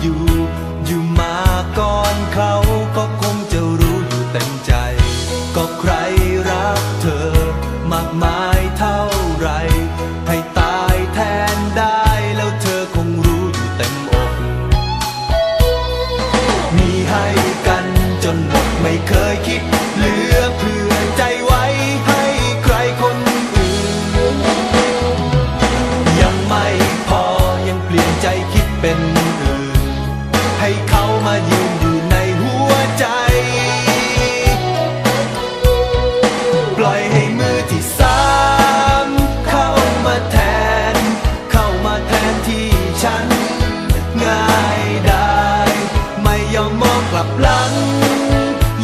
อยู่ อยู่มาก่อนเขาก็คงจะรู้อยู่เต็มใจ ก็ใครรักเธอมากมาย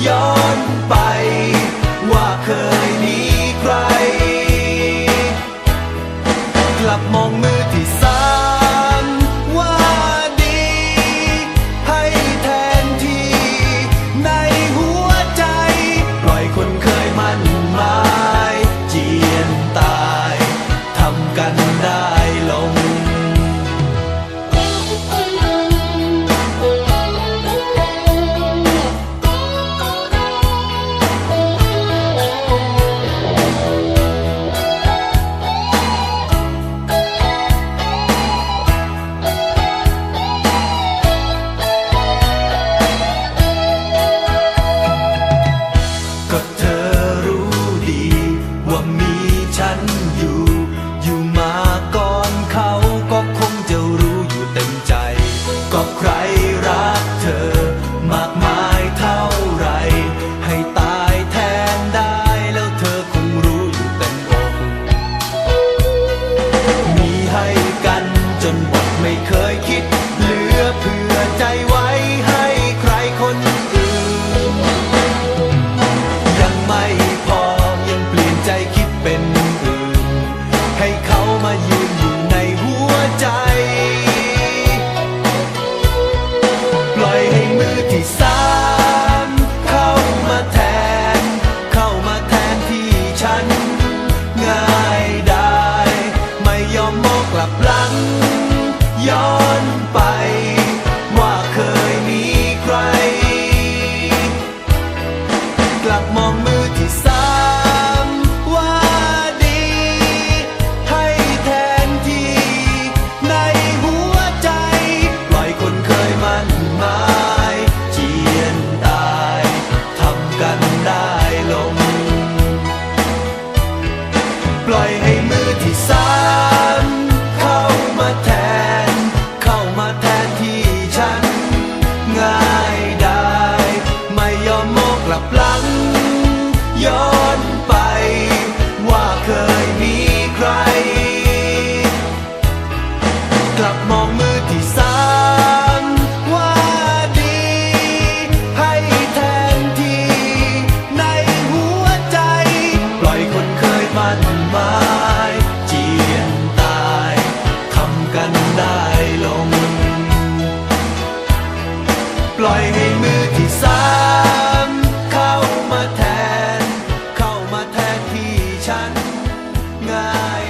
ย้อนไป ว่าเคยมีใคร กลับมองมือที่ ไปรักเธอ ยอมมองกลับหลัง ย้อนไป ว่าเคยมีใคร กลับมอง ล่อยให้มือที่สามเข้ามาแทน เข้ามาแทนที่ฉันง่าย